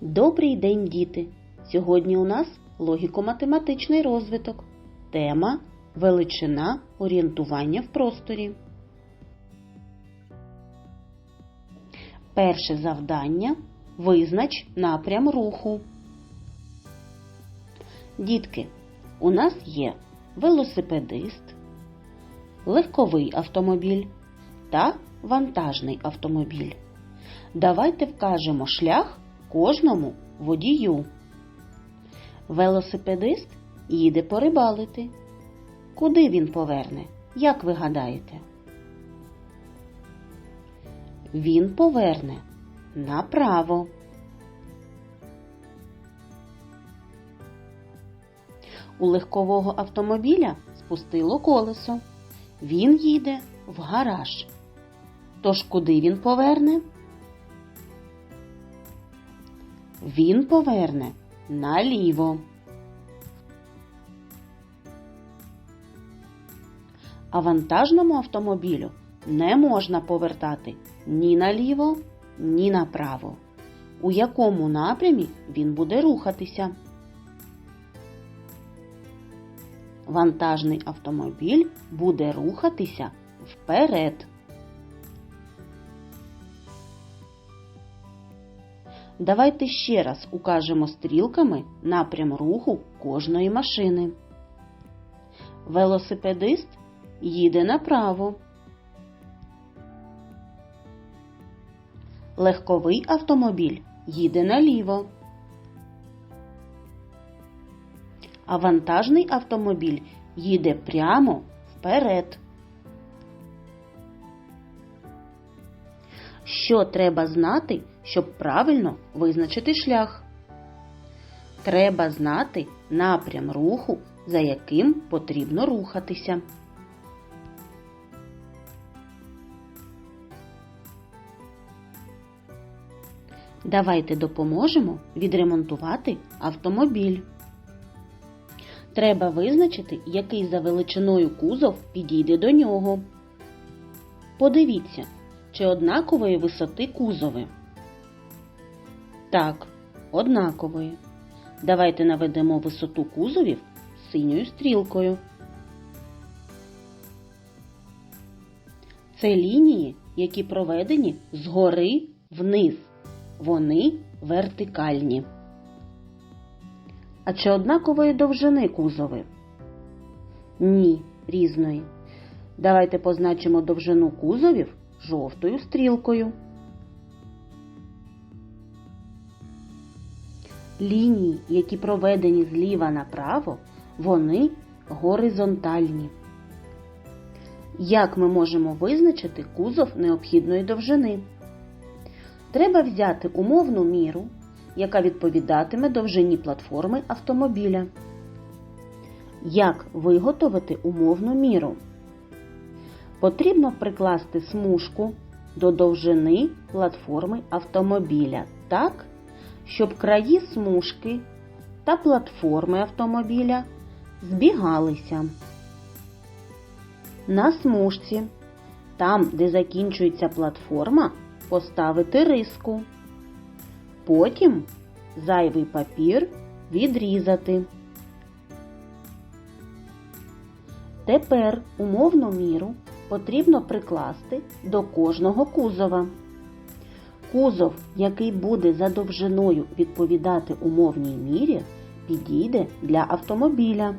Добрий день, діти! Сьогодні у нас логіко-математичний розвиток. Тема величина орієнтування в просторі. Перше завдання визнач напрям руху. Дітки, у нас є велосипедист, легковий автомобіль та вантажний автомобіль. Давайте вкажемо шлях кожному водію. Велосипедист їде порибалити. Куди він поверне? Як ви гадаєте? Він поверне направо. У легкового автомобіля спустило колесо. Він їде в гараж. Тож куди він поверне? Він поверне наліво. А вантажному автомобілю не можна повертати ні наліво, ні направо. У якому напрямі він буде рухатися? Вантажний автомобіль буде рухатися вперед. Давайте ще раз укажемо стрілками напрям руху кожної машини. Велосипедист їде направо. Легковий автомобіль їде наліво. А вантажний автомобіль їде прямо вперед. Що треба знати, щоб правильно визначити шлях? Треба знати напрям руху, за яким потрібно рухатися. Давайте допоможемо відремонтувати автомобіль. Треба визначити, який за величиною кузов підійде до нього. Подивіться, чи однакової висоти кузови. Так, однакової. Давайте наведемо висоту кузовів синьою стрілкою. Це лінії, які проведені згори вниз. Вони вертикальні. А чи однакової довжини кузови? Ні, різної. Давайте позначимо довжину кузовів жовтою стрілкою. Лінії, які проведені зліва направо, вони горизонтальні. Як ми можемо визначити кузов необхідної довжини? Треба взяти умовну міру, яка відповідатиме довжині платформи автомобіля. Як виготовити умовну міру? Потрібно прикласти смужку до довжини платформи автомобіля так, щоб краї смужки та платформи автомобіля збігалися. На смужці, там, де закінчується платформа, поставити риску. Потім зайвий папір відрізати. Тепер умовну міру потрібно прикласти до кожного кузова. Кузов, який буде за довжиною відповідати умовній мірі, підійде для автомобіля.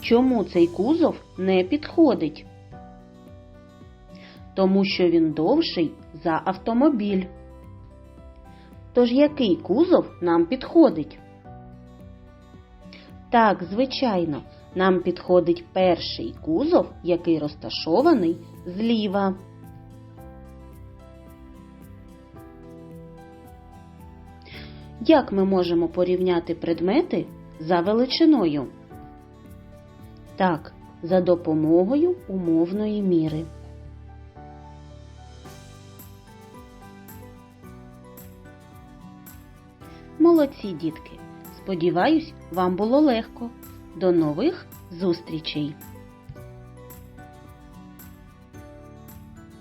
Чому цей кузов не підходить? Тому що він довший за автомобіль. Тож який кузов нам підходить? Так, звичайно, нам підходить перший кузов, який розташований зліва. Як ми можемо порівняти предмети за величиною? Так, за допомогою умовної міри. Молодці, дітки! Сподіваюсь, вам було легко. До нових зустрічей!